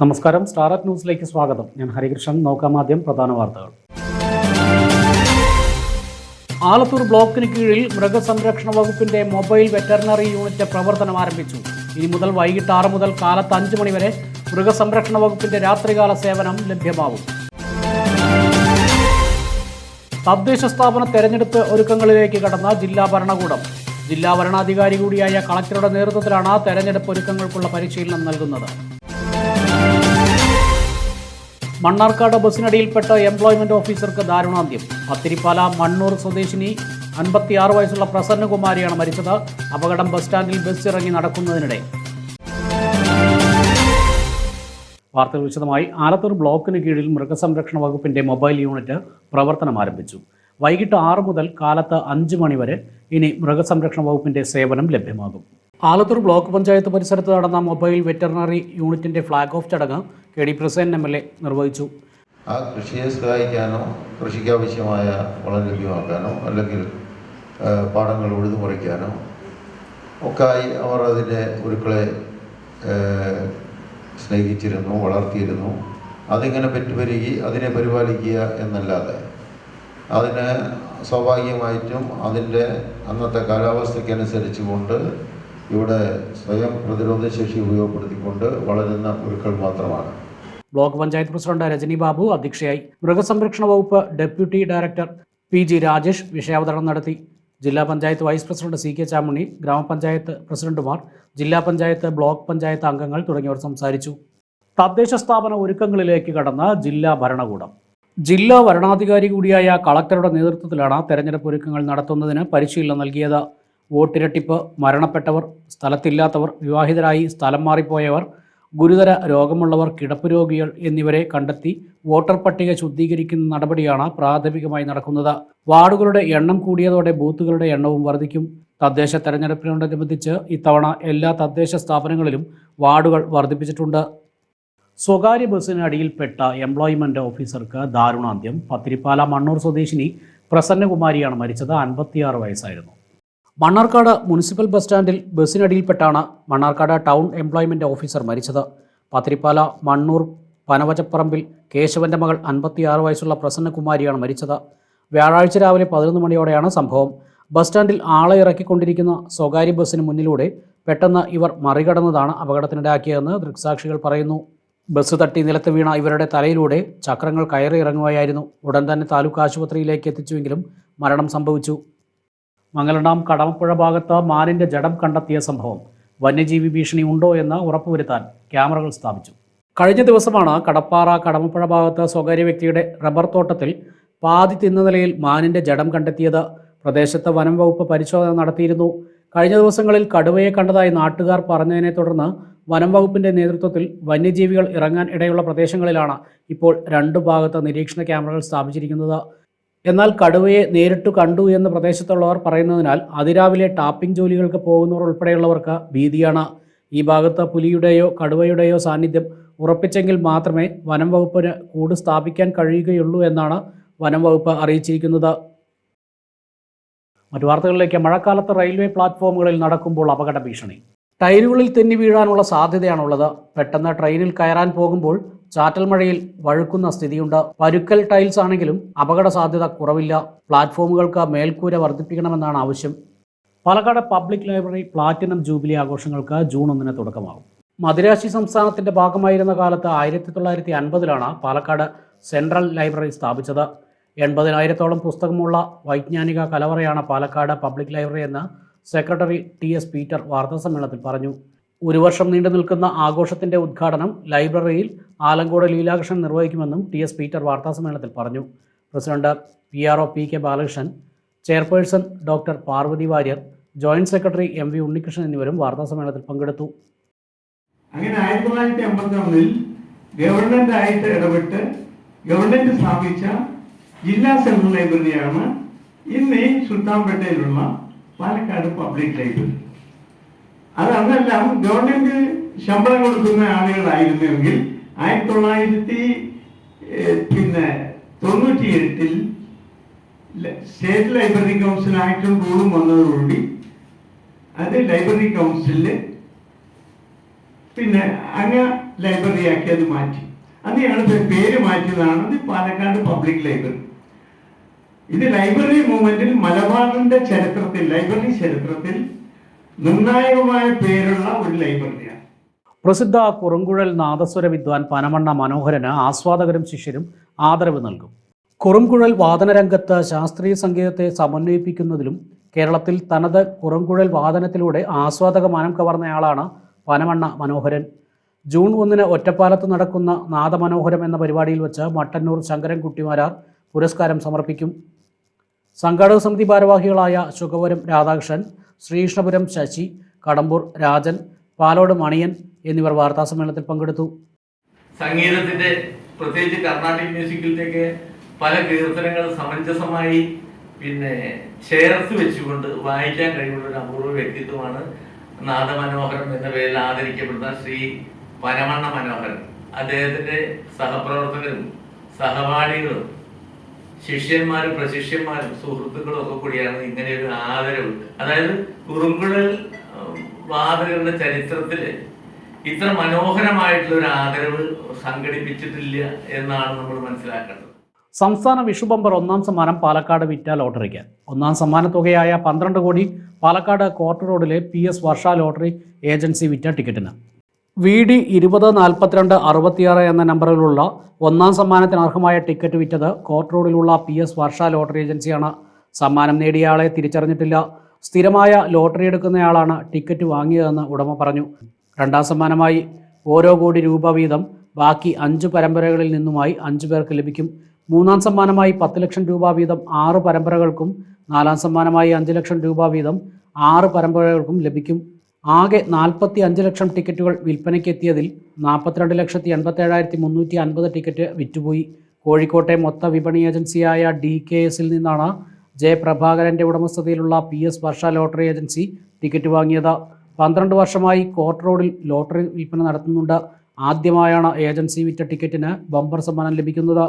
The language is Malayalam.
നമസ്കാരം. സ്റ്റാർട്ട് ന്യൂസിലേക്ക് സ്വാഗതം. ഞാൻ ഹരികൃഷ്ണൻ. നോക്കാം ആദ്യം പ്രധാന വാർത്തകൾ. ആലത്തൂർ ബ്ലോക്കിന് കീഴിൽ മൃഗസംരക്ഷണ വകുപ്പിന്റെ മൊബൈൽ വെറ്ററിനറി യൂണിറ്റ് പ്രവർത്തനം ആരംഭിച്ചു. ഇനി മുതൽ വൈകിട്ട് ആറ് മുതൽ കാലത്ത് അഞ്ച് മണിവരെ മൃഗസംരക്ഷണ വകുപ്പിന്റെ രാത്രികാല സേവനം ലഭ്യമാവും തദ്ദേശ സ്ഥാപന തെരഞ്ഞെടുപ്പ് ഒരുക്കങ്ങളിലേക്ക് കടന്ന ജില്ലാ ഭരണകൂടം. ജില്ലാ ഭരണാധികാരി കൂടിയായ കളക്ടറുടെ നേതൃത്വത്തിലാണ് തെരഞ്ഞെടുപ്പ് ഒരുക്കങ്ങൾക്കുള്ള പരിശീലനം നൽകുന്നത്. മണ്ണാർക്കാട് ബസ്സിനടിയിൽപ്പെട്ട എംപ്ലോയ്മെന്റ് ഓഫീസർക്ക് ദാരുണാന്ത്യം. പത്തിരിപ്പാല മണ്ണൂർ സ്വദേശിനി അൻപത്തിയാറ് വയസ്സുള്ള പ്രസന്നകുമാരിയാണ് മരിച്ചത്. അപകടം ബസ് സ്റ്റാൻഡിൽ ബസ് ഇറങ്ങി നടക്കുന്നതിനിടെ. വാർത്തകൾ വിശദമായി. ആലത്തൂർ ബ്ലോക്കിന് കീഴിൽ മൃഗസംരക്ഷണ വകുപ്പിന്റെ മൊബൈൽ യൂണിറ്റ് പ്രവർത്തനം ആരംഭിച്ചു. വൈകിട്ട് ആറ് മുതൽ കാലത്ത് അഞ്ച് മണിവരെ ഇനി മൃഗസംരക്ഷണ വകുപ്പിന്റെ സേവനം ലഭ്യമാകും. ആലത്തൂർ ബ്ലോക്ക് പഞ്ചായത്ത് പരിസരത്ത് നടന്ന മൊബൈൽ വെറ്ററിനറി യൂണിറ്റിന്റെ ഫ്ളാഗ് ഓഫ് ചടങ്ങ് K D Prasen M L A നിർവഹിച്ചു. ആ കൃഷിയെ സഹായിക്കാനോ കൃഷിക്ക് ആവശ്യമായ വളം ലഭ്യമാക്കാനോ അല്ലെങ്കിൽ പാടങ്ങൾ പാടങ്ങൾ ഉഴുതുമറിക്കാനോ ഒക്കായി അവർ അതിന്റെ ഉരുക്കളെ സ്നേഹിച്ചിരുന്നു വളർത്തിയിരുന്നു. അതിങ്ങനെ പെറ്റുപെരുകി അതിനെ പരിപാലിക്കുക എന്നല്ലാതെ അതിന് സ്വാഭാവികമായിട്ടും അതിന്റെ അന്നത്തെ കാലാവസ്ഥയ്ക്കനുസരിച്ച് കൊണ്ട് ഇവിടെ സ്വയം പ്രതിരോധശേഷി ഉപയോഗപ്പെടുത്തിക്കൊണ്ട് വളരുന്ന ഉരുക്കൾ മാത്രമാണ്. ബ്ലോക്ക് പഞ്ചായത്ത് പ്രസിഡന്റ് രജനി ബാബു അധ്യക്ഷയായി മൃഗസംരക്ഷണ വകുപ്പ് deputy director P G Rajesh വിഷയാവതരണം നടത്തി. ജില്ലാ panchayat vice president C K Chamunni ഗ്രാമപഞ്ചായത്ത് പ്രസിഡന്റുമാർ ജില്ലാ പഞ്ചായത്ത് ബ്ലോക്ക് പഞ്ചായത്ത് അംഗങ്ങൾ തുടങ്ങിയവർ സംസാരിച്ചു. തദ്ദേശ സ്ഥാപന ഒരുക്കങ്ങളിലേക്ക് കടന്ന ജില്ലാ ഭരണകൂടം. ജില്ലാ ഭരണാധികാരി കൂടിയായ കളക്ടറുടെ നേതൃത്വത്തിലാണ് തെരഞ്ഞെടുപ്പ് ഒരുക്കങ്ങൾ നടത്തുന്നതിന് പരിശീലനം നൽകിയത്. വോട്ടിരട്ടിപ്പ് മരണപ്പെട്ടവർ സ്ഥലത്തില്ലാത്തവർ വിവാഹിതരായി സ്ഥലം മാറിപ്പോയവർ ഗുരുതര രോഗമുള്ളവർ കിടപ്പ് രോഗികൾ എന്നിവരെ കണ്ടെത്തി വോട്ടർ പട്ടിക ശുദ്ധീകരിക്കുന്ന നടപടിയാണ് പ്രാഥമികമായി നടക്കുന്നത്. വാർഡുകളുടെ എണ്ണം കൂടിയതോടെ ബൂത്തുകളുടെ എണ്ണവും വർദ്ധിക്കും തദ്ദേശ തെരഞ്ഞെടുപ്പിനോടനുബന്ധിച്ച് ഇത്തവണ എല്ലാ തദ്ദേശ സ്ഥാപനങ്ങളിലും വാർഡുകൾ വർദ്ധിപ്പിച്ചിട്ടുണ്ട്. സ്വകാര്യ ബസ്സിന് അടിയിൽപ്പെട്ട എംപ്ലോയ്മെന്റ് ഓഫീസർക്ക് ദാരുണാന്ത്യം. പത്തിരിപ്പാല മണ്ണൂർ സ്വദേശിനി പ്രസന്നകുമാരിയാണ് മരിച്ചത്. അൻപത്തിയാറ് വയസ്സായിരുന്നു. മണ്ണാർക്കാട് മുനിസിപ്പൽ ബസ് സ്റ്റാൻഡിൽ ബസ്സിനടിയിൽപ്പെട്ടാണ് മണ്ണാർക്കാട് ടൗൺ എംപ്ലോയ്മെന്റ് ഓഫീസർ മരിച്ചത്. പത്തിരിപ്പാല മണ്ണൂർ പനവചപ്പറമ്പിൽ കേശവന്റെ മകൾ അൻപത്തിയാറ് വയസ്സുള്ള പ്രസന്നകുമാരിയാണ് മരിച്ചത്. വ്യാഴാഴ്ച രാവിലെ പതിനൊന്ന് മണിയോടെയാണ് സംഭവം. ബസ് സ്റ്റാൻഡിൽ ആളെ ഇറക്കിക്കൊണ്ടിരിക്കുന്ന സ്വകാര്യ ബസ്സിന് മുന്നിലൂടെ പെട്ടെന്ന് ഇവർ മറികടന്നതാണ് അപകടത്തിനിടയാക്കിയതെന്ന് ദൃക്സാക്ഷികൾ പറയുന്നു. ബസ് തട്ടി നിലത്ത് വീണ ഇവരുടെ തലയിലൂടെ ചക്രങ്ങൾ കയറി ഇറങ്ങുകയായിരുന്നു. ഉടൻ തന്നെ താലൂക്ക് ആശുപത്രിയിലേക്ക് എത്തിച്ചുവെങ്കിലും മരണം സംഭവിച്ചു. മംഗലണ്ടാം കടമപ്പുഴ ഭാഗത്ത് മാനിന്റെ ജഡം കണ്ടെത്തിയ സംഭവം. വന്യജീവി ഭീഷണി ഉണ്ടോ എന്ന് ഉറപ്പുവരുത്താൻ ക്യാമറകൾ സ്ഥാപിച്ചു. കഴിഞ്ഞ ദിവസമാണ് കടപ്പാറ കടമപ്പുഴ ഭാഗത്ത് സ്വകാര്യ വ്യക്തിയുടെ റബ്ബർ തോട്ടത്തിൽ പാതി തിന്ന നിലയിൽ മാനിന്റെ ജഡം കണ്ടെത്തിയത്. പ്രദേശത്ത് വനം വകുപ്പ് പരിശോധന നടത്തിയിരുന്നു. കഴിഞ്ഞ ദിവസങ്ങളിൽ കടുവയെ കണ്ടതായി നാട്ടുകാർ പറഞ്ഞതിനെ തുടർന്ന് വനം വകുപ്പിന്റെ നേതൃത്വത്തിൽ വന്യജീവികൾ ഇറങ്ങാൻ ഇടയുള്ള പ്രദേശങ്ങളിലാണ് ഇപ്പോൾ രണ്ടു ഭാഗത്ത് നിരീക്ഷണ ക്യാമറകൾ സ്ഥാപിച്ചിരിക്കുന്നത്. എന്നാൽ കടുവയെ നേരിട്ട് കണ്ടു എന്ന് പ്രദേശത്തുള്ളവർ പറയുന്നതിനാൽ അതിരാവിലെ ടാപ്പിംഗ് ജോലികൾക്ക് പോകുന്നവർ ഉൾപ്പെടെയുള്ളവർക്ക് ഭീതിയാണ്. ഈ ഭാഗത്ത് പുലിയുടെയോ കടുവയുടെയോ സാന്നിധ്യം ഉറപ്പിച്ചെങ്കിൽ മാത്രമേ വനം വകുപ്പിന് കൂട് സ്ഥാപിക്കാൻ കഴിയുകയുള്ളൂ എന്നാണ് വനം വകുപ്പ് അറിയിച്ചിരിക്കുന്നത്. മറ്റു വാർത്തകളിലേക്ക് മഴക്കാലത്ത് റെയിൽവേ പ്ലാറ്റ്ഫോമുകളിൽ നടക്കുമ്പോൾ അപകട ഭീഷണി. ടയറുകളിൽ തെന്നി വീഴാനുള്ള സാധ്യതയാണുള്ളത്. പെട്ടെന്ന് ട്രെയിനിൽ കയറാൻ പോകുമ്പോൾ ചാറ്റൽ മഴയിൽ വഴുക്കുന്ന സ്ഥിതിയുണ്ട്. പരുക്കൽ ടൈൽസ് ആണെങ്കിലും അപകട സാധ്യത കുറവില്ല. പ്ലാറ്റ്ഫോമുകൾക്ക് മേൽക്കൂര വർദ്ധിപ്പിക്കണമെന്നാണ് ആവശ്യം. Palakkad public library platinum jubilee ആഘോഷങ്ങൾക്ക് ജൂൺ ഒന്നിന് തുടക്കമാകും. മദിരാശി സംസ്ഥാനത്തിന്റെ ഭാഗമായിരുന്ന കാലത്ത് ആയിരത്തി തൊള്ളായിരത്തി അൻപതിലാണ് പാലക്കാട് സെൻട്രൽ ലൈബ്രറി സ്ഥാപിച്ചത്. എൺപതിനായിരത്തോളം പുസ്തകമുള്ള വൈജ്ഞാനിക കലവറയാണ് പാലക്കാട് പബ്ലിക് ലൈബ്രറി എന്ന് സെക്രട്ടറി ടി എസ് പീറ്റർ വാർത്താസമ്മേളനത്തിൽ പറഞ്ഞു. ഒരു വർഷം നീണ്ടു നിൽക്കുന്ന ആഘോഷത്തിന്റെ ഉദ്ഘാടനം ലൈബ്രറിയിൽ ആലങ്കോട് ലീലാകൃഷ്ണൻ നിർവഹിക്കുമെന്നും ടി എസ് പീറ്റർ വാർത്താസമ്മേളനത്തിൽ പറഞ്ഞു. President P R O P K Balakrishnan chairperson doctor Parvathy Warrier joint secretary M V Unnikrishnan എന്നിവരും വാർത്താസമ്മേളനത്തിൽ പങ്കെടുത്തു. അങ്ങനെ ആയിരത്തി തൊള്ളായിരത്തി അമ്പത്തി ഒന്നിൽ ഗവൺമെന്റ് ആയിട്ട് ഇടപെട്ട് ഗവൺമെന്റ് സ്ഥാപിച്ച ജില്ലാ സെൻട്രൽ ലൈബ്രറിയാണ് ഇന്ന് ഈ സുൽത്താൻപേട്ടയിലുള്ള പാലക്കാട് പബ്ലിക് ലൈബ്രറി അത് അന്നെല്ലാം ഗവൺമെന്റ് ശമ്പളം കൊടുക്കുന്ന ആളുകളായിരുന്നുവെങ്കിൽ ആയിരത്തി തൊള്ളായിരത്തി പിന്നെ തൊണ്ണൂറ്റി എട്ടിൽ സ്റ്റേറ്റ് ലൈബ്രറി കൗൺസിൽ ആക്ടും റൂളും വന്നതോടുകൂടി അത് ലൈബ്രറി കൗൺസിലിൽ പിന്നെ അങ്ങ ലൈബ്രറിയാക്കി അത് മാറ്റി. അന്ന് ഞങ്ങളുടെ പേര് മാറ്റിയതാണ് അത് പാലക്കാട് പബ്ലിക് ലൈബ്രറി ഇത് ലൈബ്രറി മൂവ്മെന്റിൽ മലബാറിന്റെ ചരിത്രത്തിൽ ലൈബ്രറി ചരിത്രത്തിൽ നിർണായകമായ പേരുള്ള ഒരു ലൈബ്രറിയാണ്. പ്രസിദ്ധ കുറുങ്കുഴൽ നാദസ്വര വിദ്വാൻ പനമണ്ണ മനോഹരന് ആസ്വാദകരും ശിഷ്യരും ആദരവ് നൽകും. കുറുങ്കുഴൽ വാദനരംഗത്ത് ശാസ്ത്രീയ സംഗീതത്തെ സമന്വയിപ്പിക്കുന്നതിലും കേരളത്തിൽ തനത് കുറുങ്കുഴൽ വാദനത്തിലൂടെ ആസ്വാദക മാനം കവർന്നയാളാണ് പനമണ്ണ മനോഹരൻ. ജൂൺ ഒന്നിന് ഒറ്റപ്പാലത്ത് നടക്കുന്ന നാദമനോഹരം എന്ന പരിപാടിയിൽ വെച്ച് മട്ടന്നൂർ ശങ്കരൻ കുട്ടിമാരാർ പുരസ്കാരം സമർപ്പിക്കും. സംഘാടക സമിതി ഭാരവാഹികളായ ശുഖപുരം രാധാകൃഷ്ണൻ ശ്രീകൃഷ്ണപുരം ശശി കടമ്പൂർ രാജൻ പാലോട് മണിയൻ എന്നിവർ വാർത്താസമ്മേളനത്തിൽ പങ്കെടുത്തു. സംഗീതത്തിന്റെ പ്രത്യേകിച്ച് കർണാട്ടിക് മ്യൂസിക്കിലേക്ക് പല കീർത്തനങ്ങൾ സമഞ്ജസമായി പിന്നെ ചേർത്ത് വെച്ചുകൊണ്ട് വായിക്കാൻ കഴിവുള്ള ഒരു അപൂർവ വ്യക്തിത്വമാണ് നാദമനോഹരൻ എന്ന പേരിൽ ആദരിക്കപ്പെടുന്ന ശ്രീ വനമണ്ണ മനോഹരൻ. അദ്ദേഹത്തിന്റെ സഹപ്രവർത്തകരും സഹപാഠികളും ശിഷ്യന്മാരും പ്രശിഷ്യന്മാരും സുഹൃത്തുക്കളും ഒക്കെ കൂടിയാണ് ഇങ്ങനെ ഒരു ആദരവ് അതായത് കുറുങ്കുഴൽ വാതകളുടെ ചരിത്രത്തിൽ ഇത്ര മനോഹരമായിട്ടുള്ള ഒരു ആദരവ് സംഘടിപ്പിച്ചിട്ടില്ല എന്നാണ് നമ്മൾ മനസ്സിലാക്കേണ്ടത്. സംസ്ഥാന വിഷു ബമ്പർ ഒന്നാം സമ്മാനം പാലക്കാട് വിറ്റ ലോട്ടറിക്ക്. ഒന്നാം സമ്മാന തുകയായ പന്ത്രണ്ട് കോടി പാലക്കാട് കോർട്ട് റോഡിലെ P S Varsha lottery agency വിറ്റ ടിക്കറ്റിന്. വി ഡി ഇരുപത് നാൽപ്പത്തിരണ്ട് അറുപത്തിയാറ് എന്ന നമ്പറിലുള്ള ഒന്നാം സമ്മാനത്തിന് അർഹമായ ടിക്കറ്റ് വിറ്റത് കോർട്ട് റോഡിലുള്ള പി എസ് വർഷ ലോട്ടറി ഏജൻസിയാണ്. സമ്മാനം നേടിയയാളെ തിരിച്ചറിഞ്ഞിട്ടില്ല. സ്ഥിരമായ ലോട്ടറി എടുക്കുന്നയാളാണ് ടിക്കറ്റ് വാങ്ങിയതെന്ന് ഉടമ പറഞ്ഞു. രണ്ടാം സമ്മാനമായി ഓരോ കോടി രൂപ വീതം ബാക്കി അഞ്ച് പരമ്പരകളിൽ നിന്നുമായി അഞ്ചു പേർക്ക് ലഭിക്കും. മൂന്നാം സമ്മാനമായി പത്ത് ലക്ഷം രൂപ വീതം ആറ് പരമ്പരകൾക്കും നാലാം സമ്മാനമായി അഞ്ച് ലക്ഷം രൂപ വീതം ആറ് പരമ്പരകൾക്കും ലഭിക്കും. ആകെ നാൽപ്പത്തി അഞ്ച് ലക്ഷം ടിക്കറ്റുകൾ വിൽപ്പനയ്ക്ക് എത്തിയതിൽ നാൽപ്പത്തിരണ്ട് ലക്ഷത്തി എൺപത്തേഴായിരത്തി മുന്നൂറ്റി അൻപത് ടിക്കറ്റ് വിറ്റുപോയി. കോഴിക്കോട്ടെ മൊത്ത വിപണി ഏജൻസിയായ ഡി കെ എസിൽ നിന്നാണ് ജയപ്രഭാകരന്റെ ഉടമസ്ഥതയിലുള്ള P S Varsha lottery agency ticket വാങ്ങിയത്. പന്ത്രണ്ട് വർഷമായി കോർട്ട് റോഡിൽ ലോട്ടറി വിൽപ്പന നടത്തുന്നുണ്ട്. ആദ്യമായാണ് ഏജൻസി വിറ്റ ടിക്കറ്റിന് ബമ്പർ സമ്മാനം ലഭിക്കുന്നത്.